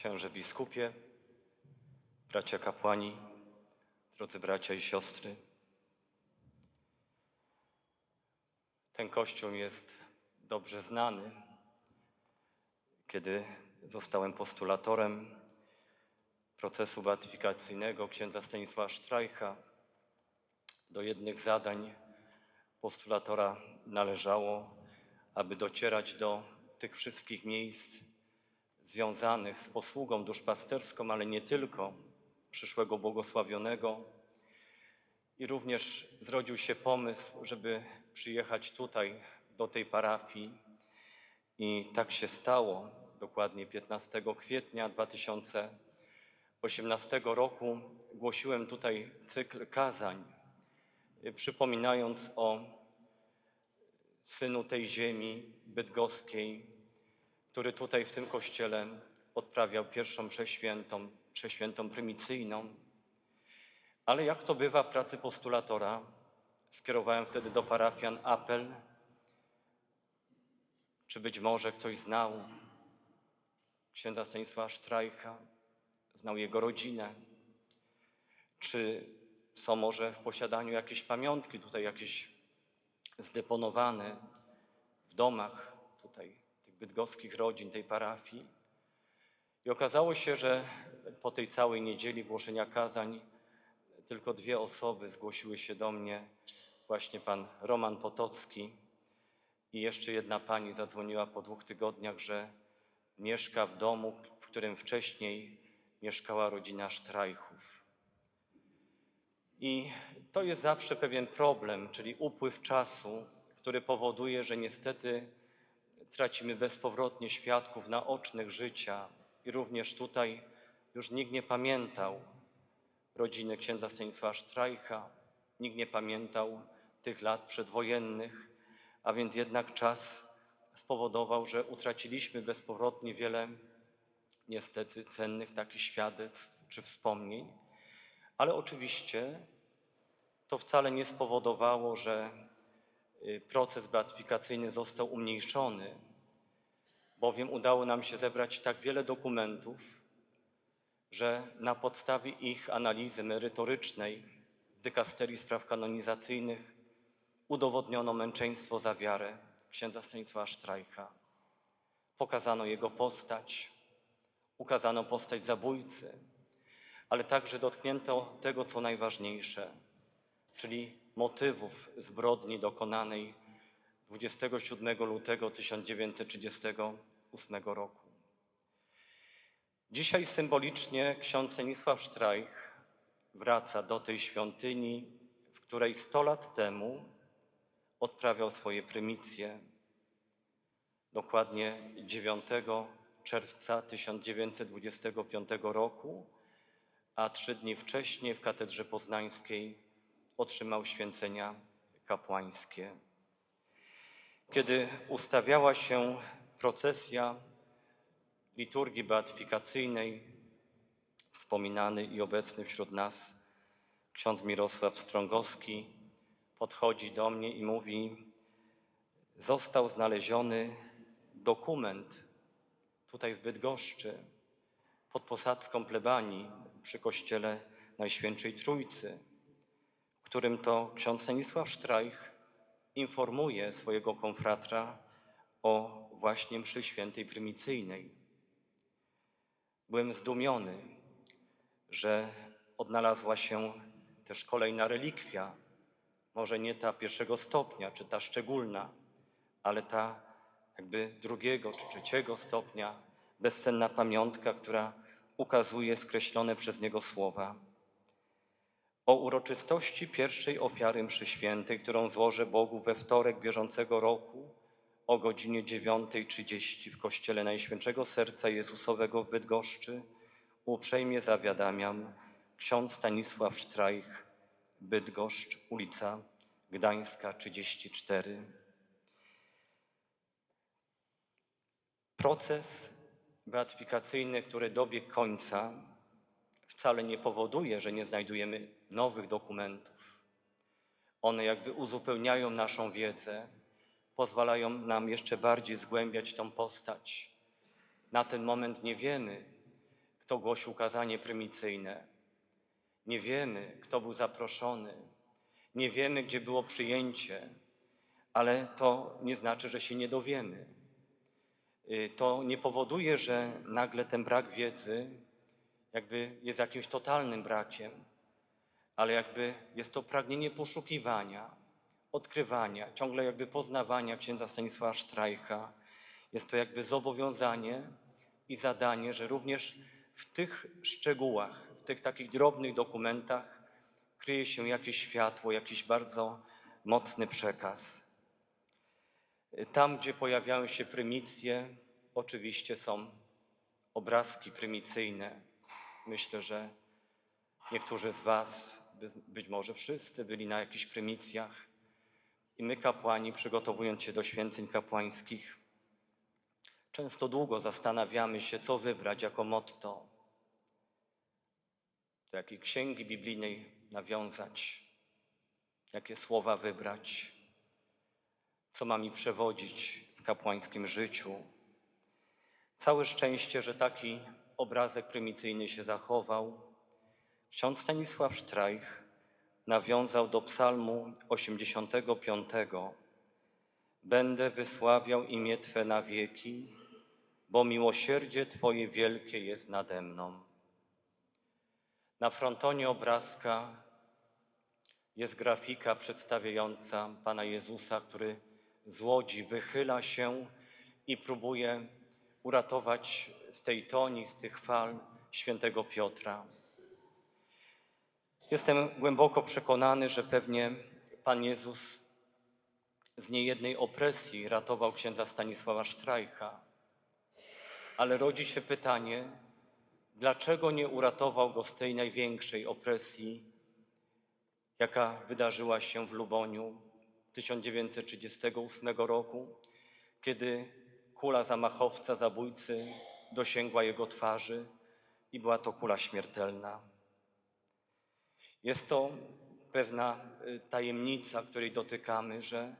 księże biskupie, bracia kapłani, drodzy bracia i siostry. Ten kościół jest dobrze znany. Kiedy zostałem postulatorem procesu beatyfikacyjnego księdza Stanisława Sztrajcha, do jednych zadań postulatora należało, aby docierać do tych wszystkich miejsc związanych z posługą duszpasterską, ale nie tylko, przyszłego błogosławionego. I również zrodził się pomysł, żeby przyjechać tutaj, do tej parafii. I tak się stało. Dokładnie 15 kwietnia 2018 roku głosiłem tutaj cykl kazań, przypominając o synu tej ziemi bydgoskiej, który tutaj w tym kościele odprawiał pierwszą przeświętą, przeświętą prymicyjną. Ale jak to bywa w pracy postulatora, skierowałem wtedy do parafian apel, czy być może ktoś znał księdza Stanisława Sztrajcha, znał jego rodzinę, czy są może w posiadaniu jakieś pamiątki tutaj, jakieś zdeponowane w domach bydgoskich rodzin, tej parafii. I okazało się, że po tej całej niedzieli głoszenia kazań tylko dwie osoby zgłosiły się do mnie, właśnie pan Roman Potocki i jeszcze jedna pani zadzwoniła po dwóch tygodniach, że mieszka w domu, w którym wcześniej mieszkała rodzina Sztrajchów. I to jest zawsze pewien problem, czyli upływ czasu, który powoduje, że niestety tracimy bezpowrotnie świadków naocznych życia. I również tutaj już nikt nie pamiętał rodziny księdza Stanisława Sztrajcha, nikt nie pamiętał tych lat przedwojennych, a więc jednak czas spowodował, że utraciliśmy bezpowrotnie wiele niestety cennych takich świadectw czy wspomnień. Ale oczywiście to wcale nie spowodowało, że proces beatyfikacyjny został umniejszony, bowiem udało nam się zebrać tak wiele dokumentów, że na podstawie ich analizy merytorycznej w dykasterii spraw kanonizacyjnych udowodniono męczeństwo za wiarę księdza Stanisława Sztrajcha. Pokazano jego postać, ukazano postać zabójcy, ale także dotknięto tego, co najważniejsze, czyli motywów zbrodni dokonanej 27 lutego 1938 roku. Dzisiaj symbolicznie ksiądz Stanisław Sztrajch wraca do tej świątyni, w której 100 lat temu odprawiał swoje prymicje. Dokładnie 9 czerwca 1925 roku, a trzy dni wcześniej w katedrze poznańskiej otrzymał święcenia kapłańskie. Kiedy ustawiała się procesja liturgii beatyfikacyjnej, wspominany i obecny wśród nas ksiądz Mirosław Strągowski podchodzi do mnie i mówi: Został znaleziony dokument tutaj w Bydgoszczy pod posadzką plebanii przy kościele Najświętszej Trójcy, którym to ksiądz Stanisław Sztrajch informuje swojego konfratra o właśnie mszy świętej prymicyjnej. Byłem zdumiony, że odnalazła się też kolejna relikwia, może nie ta pierwszego stopnia, czy ta szczególna, ale ta jakby drugiego czy trzeciego stopnia, bezcenna pamiątka, która ukazuje skreślone przez niego słowa. O uroczystości pierwszej ofiary mszy świętej, którą złożę Bogu we wtorek bieżącego roku o godzinie 9.30 w Kościele Najświętszego Serca Jezusowego w Bydgoszczy, uprzejmie zawiadamiam ksiądz Stanisław Sztrajch, Bydgoszcz, ulica Gdańska 34. Proces beatyfikacyjny, który dobiegł końca, wcale nie powoduje, że nie znajdujemy nowych dokumentów. One jakby uzupełniają naszą wiedzę, pozwalają nam jeszcze bardziej zgłębiać tą postać. Na ten moment nie wiemy, kto głosił kazanie prymicyjne. Nie wiemy, kto był zaproszony. Nie wiemy, gdzie było przyjęcie, ale to nie znaczy, że się nie dowiemy. Y, To nie powoduje, że nagle ten brak wiedzy jakby jest jakimś totalnym brakiem, ale jakby jest to pragnienie poszukiwania, odkrywania, ciągle jakby poznawania księdza Stanisława Sztrajcha. Jest to jakby zobowiązanie i zadanie, że również w tych szczegółach, w tych takich drobnych dokumentach kryje się jakieś światło, jakiś bardzo mocny przekaz. Tam, gdzie pojawiają się prymicje, oczywiście są obrazki prymicyjne. Myślę, że niektórzy z Was, by- być może wszyscy, byli na jakichś prymicjach. I my, kapłani, przygotowując się do święceń kapłańskich, często długo zastanawiamy się, co wybrać jako motto. Do jakiej księgi biblijnej nawiązać, jakie słowa wybrać, co ma mi przewodzić w kapłańskim życiu. Całe szczęście, że taki obrazek prymicyjny się zachował. Ksiądz Stanisław Sztrajch nawiązał do psalmu 85. Będę wysławiał imię Twe na wieki, bo miłosierdzie Twoje wielkie jest nade mną. Na frontonie obrazka jest grafika przedstawiająca Pana Jezusa, który z łodzi wychyla się i próbuje uratować z tej toni, z tych fal świętego Piotra. Jestem głęboko przekonany, że pewnie Pan Jezus z niejednej opresji ratował księdza Stanisława Sztrajcha. Ale rodzi się pytanie, dlaczego nie uratował go z tej największej opresji, jaka wydarzyła się w Luboniu 1938 roku, kiedy kula zamachowca, zabójcy dosięgła jego twarzy i była to kula śmiertelna. Jest to pewna y, tajemnica, której dotykamy, że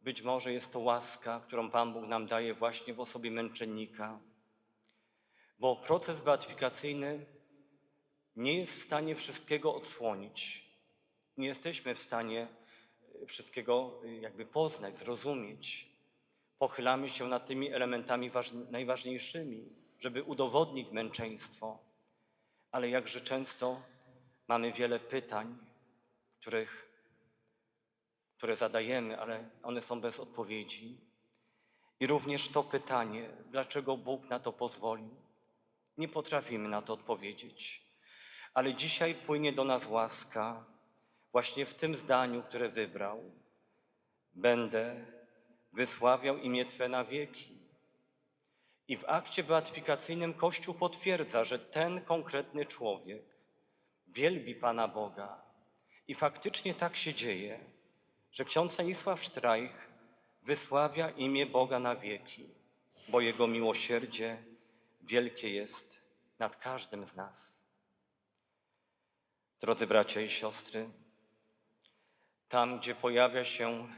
być może jest to łaska, którą Pan Bóg nam daje właśnie w osobie męczennika, bo proces beatyfikacyjny nie jest w stanie wszystkiego odsłonić. Nie jesteśmy w stanie wszystkiego y, jakby poznać, zrozumieć. Pochylamy się nad tymi elementami ważn- najważniejszymi, żeby udowodnić męczeństwo, ale jakże często mamy wiele pytań, których, które zadajemy, ale one są bez odpowiedzi. I również to pytanie, dlaczego Bóg na to pozwolił, nie potrafimy na to odpowiedzieć. Ale dzisiaj płynie do nas łaska, właśnie w tym zdaniu, które wybrał. Będę wysławiał imię Twe na wieki. I w akcie beatyfikacyjnym Kościół potwierdza, że ten konkretny człowiek wielbi Pana Boga. I faktycznie tak się dzieje, że ksiądz Stanisław Sztrajch wysławia imię Boga na wieki, bo Jego miłosierdzie wielkie jest nad każdym z nas. Drodzy bracia i siostry, tam, gdzie pojawia się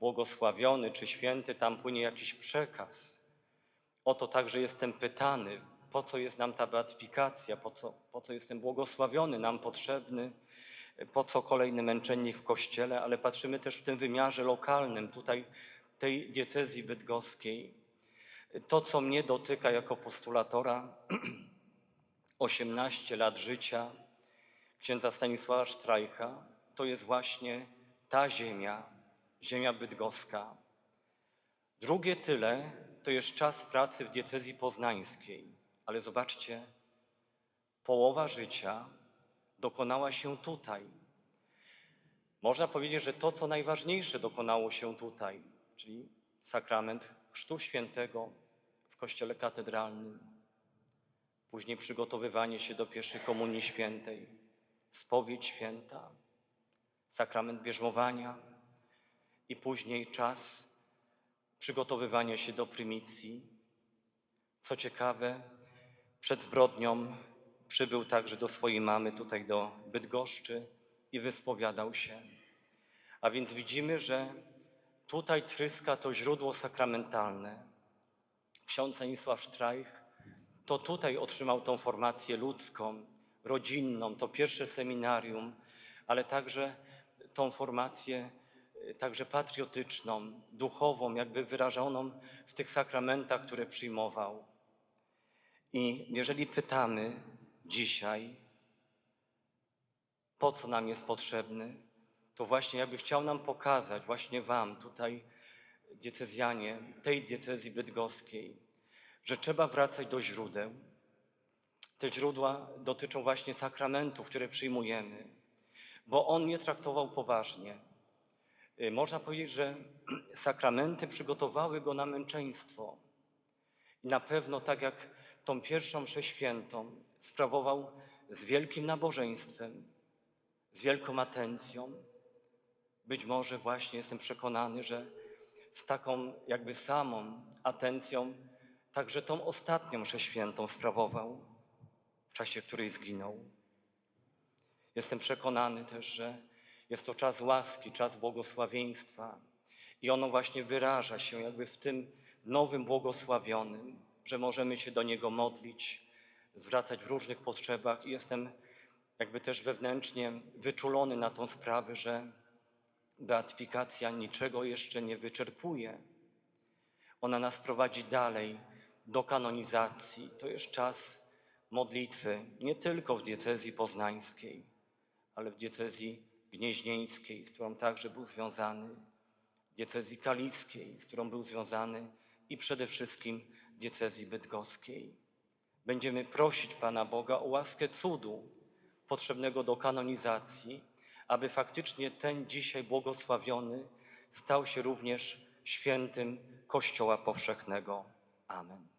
błogosławiony czy święty, tam płynie jakiś przekaz. Oto także jestem pytany, po co jest nam ta beatyfikacja, po co, po co jestem błogosławiony, nam potrzebny, po co kolejny męczennik w Kościele, ale patrzymy też w tym wymiarze lokalnym, tutaj tej diecezji bydgoskiej. To, co mnie dotyka jako postulatora, 18 lat życia księdza Stanisława Sztrajcha, to jest właśnie ta ziemia, ziemia bydgoska. Drugie tyle to jest czas pracy w diecezji poznańskiej, ale zobaczcie, połowa życia dokonała się tutaj. Można powiedzieć, że to, co najważniejsze, dokonało się tutaj, czyli sakrament Chrztu Świętego w Kościele Katedralnym, później przygotowywanie się do pierwszej Komunii Świętej, spowiedź święta, sakrament bierzmowania i później czas przygotowywania się do prymicji. Co ciekawe, przed zbrodnią przybył także do swojej mamy tutaj do Bydgoszczy i wyspowiadał się. A więc widzimy, że tutaj tryska to źródło sakramentalne. Ksiądz Stanisław Sztrajch to tutaj otrzymał tą formację ludzką, rodzinną, to pierwsze seminarium, ale także tą formację także patriotyczną, duchową, jakby wyrażoną w tych sakramentach, które przyjmował. I jeżeli pytamy dzisiaj, po co nam jest potrzebny, to właśnie jakby chciał nam pokazać, właśnie Wam tutaj, diecezjanie, tej diecezji bydgoskiej, że trzeba wracać do źródeł. Te źródła dotyczą właśnie sakramentów, które przyjmujemy, bo on nie traktował poważnie. Y, Można powiedzieć, że sakramenty przygotowały go na męczeństwo. I na pewno, tak jak tą pierwszą mszę świętą, sprawował z wielkim nabożeństwem, z wielką atencją. Być może właśnie jestem przekonany, że z taką jakby samą atencją także tą ostatnią mszę świętą sprawował, w czasie której zginął. Jestem przekonany też, że jest to czas łaski, czas błogosławieństwa i ono właśnie wyraża się jakby w tym nowym błogosławionym, że możemy się do Niego modlić, zwracać w różnych potrzebach i jestem jakby też wewnętrznie wyczulony na tą sprawę, że beatyfikacja niczego jeszcze nie wyczerpuje. Ona nas prowadzi dalej do kanonizacji. To jest czas modlitwy, nie tylko w diecezji poznańskiej, ale w diecezji gnieźnieńskiej, z którą także był związany, diecezji kaliskiej, z którą był związany i przede wszystkim diecezji bydgoskiej. Będziemy prosić Pana Boga o łaskę cudu potrzebnego do kanonizacji, aby faktycznie ten dzisiaj błogosławiony stał się również świętym Kościoła Powszechnego. Amen.